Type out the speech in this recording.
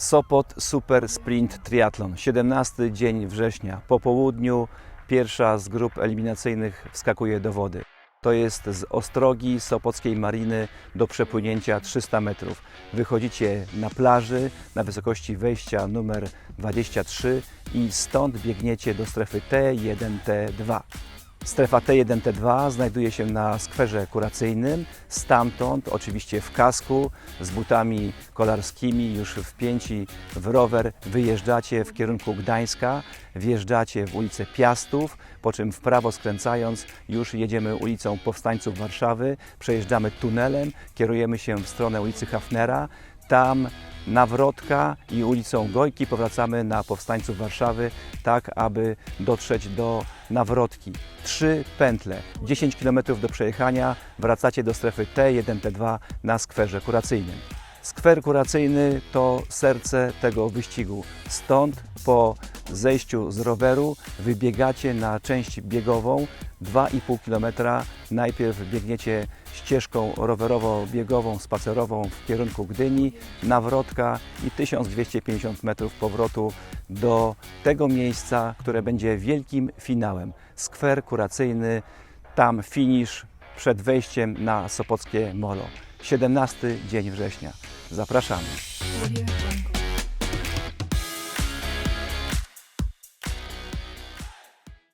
Sopot Super Sprint Triathlon. 17 dzień września. Po południu pierwsza z grup eliminacyjnych wskakuje do wody. To jest z Ostrogi Sopockiej Mariny do przepłynięcia 300 metrów. Wychodzicie na plaży na wysokości wejścia numer 23 i stąd biegniecie do strefy T1-T2. Strefa T1-T2 znajduje się na skwerze kuracyjnym. Stamtąd, oczywiście w kasku, z butami kolarskimi, już wpięci w rower, wyjeżdżacie w kierunku Gdańska, wjeżdżacie w ulicę Piastów, po czym w prawo skręcając już jedziemy ulicą Powstańców Warszawy, przejeżdżamy tunelem, kierujemy się w stronę ulicy Hafnera. Tam Nawrotka i ulicą Gojki powracamy na Powstańców Warszawy, tak aby dotrzeć do Nawrotki. Trzy pętle, 10 km do przejechania, wracacie do strefy T1-T2 na skwerze kuracyjnym. Skwer kuracyjny to serce tego wyścigu. Stąd po zejściu z roweru wybiegacie na część biegową 2,5 km. Najpierw biegniecie ścieżką rowerowo-biegową, spacerową w kierunku Gdyni, nawrotka i 1250 metrów powrotu do tego miejsca, które będzie wielkim finałem. Skwer kuracyjny, tam finisz przed wejściem na Sopockie Molo. 17 dzień września. Zapraszamy.